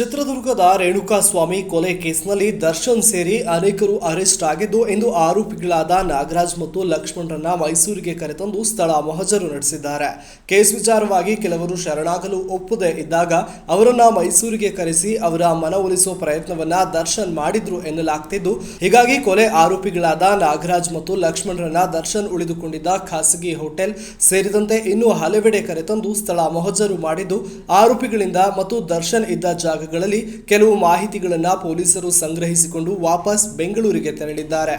ಚಿತ್ರದುರ್ಗದ ರೇಣುಕಾಸ್ವಾಮಿ ಕೊಲೆ ಕೇಸ್ನಲ್ಲಿ ದರ್ಶನ್ ಸೇರಿ ಅನೇಕರು ಅರೆಸ್ಟ್ ಆಗಿದ್ದು ಎಂದು ಆರೋಪಿಗಳಾದ ನಾಗರಾಜ್ ಮತ್ತು ಲಕ್ಷ್ಮಣರನ್ನ ಮೈಸೂರಿಗೆ ಕರೆತಂದು ಸ್ಥಳ ಮಹಜರು ನಡೆಸಿದ್ದಾರೆ. ಕೇಸ್ ವಿಚಾರವಾಗಿ ಕೆಲವರು ಶರಣಾಗಲು ಒಪ್ಪದೆ ಇದ್ದಾಗ ಅವರನ್ನ ಮೈಸೂರಿಗೆ ಕರೆಸಿ ಅವರ ಮನವೊಲಿಸುವ ಪ್ರಯತ್ನವನ್ನ ದರ್ಶನ್ ಮಾಡಿದ್ರು ಎನ್ನಲಾಗ್ತಿದ್ದು. ಹೀಗಾಗಿ ಕೊಲೆ ಆರೋಪಿಗಳಾದ ನಾಗರಾಜ್ ಮತ್ತು ಲಕ್ಷ್ಮಣರನ್ನ ದರ್ಶನ್ ಉಳಿದುಕೊಂಡಿದ್ದ ಖಾಸಗಿ ಹೋಟೆಲ್ ಸೇರಿದಂತೆ ಇನ್ನೂ ಹಲವೆಡೆ ಕರೆತಂದು ಸ್ಥಳ ಮೊಹಜರು ಮಾಡಿದ್ದು. ಆರೋಪಿಗಳಿಂದ ಮತ್ತು ದರ್ಶನ್ ಇದ್ದ ಜಾಗಗಳಲ್ಲಿ ಕೆಲವು ಮಾಹಿತಿಗಳನ್ನು ಪೊಲೀಸರು ಸಂಗ್ರಹಿಸಿಕೊಂಡು ವಾಪಸ್ ಬೆಂಗಳೂರಿಗೆ ತೆರಳಿದ್ದಾರೆ.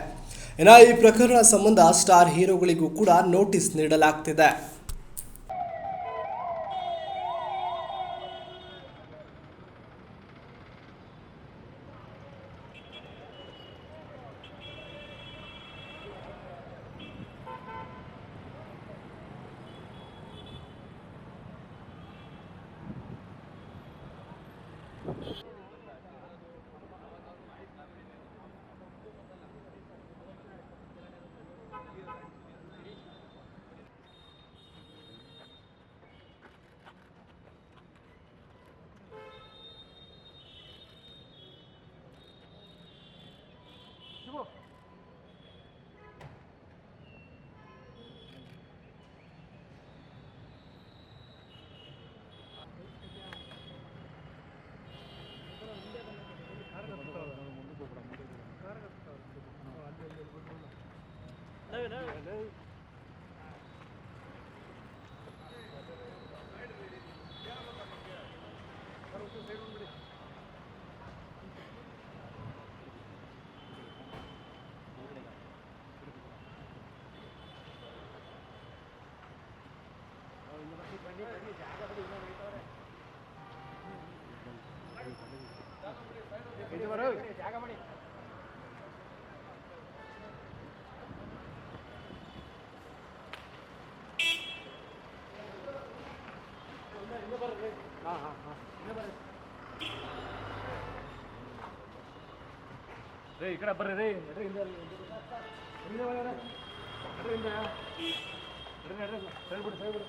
ಇನ್ನು ಈ ಪ್ರಕರಣ ಸಂಬಂಧ ಸ್ಟಾರ್ ಹೀರೋಗಳಿಗೂ ಕೂಡ ನೋಟಿಸ್ ನೀಡಲಾಗ್ತಿದೆ. year. no, no, no. ini pasti banding banding jaga tadi mana itu orang हां हां हां रे इकडे बरं रे रे इंदा इंदा बरं रे इंदा रे रे रे sir bid sir bid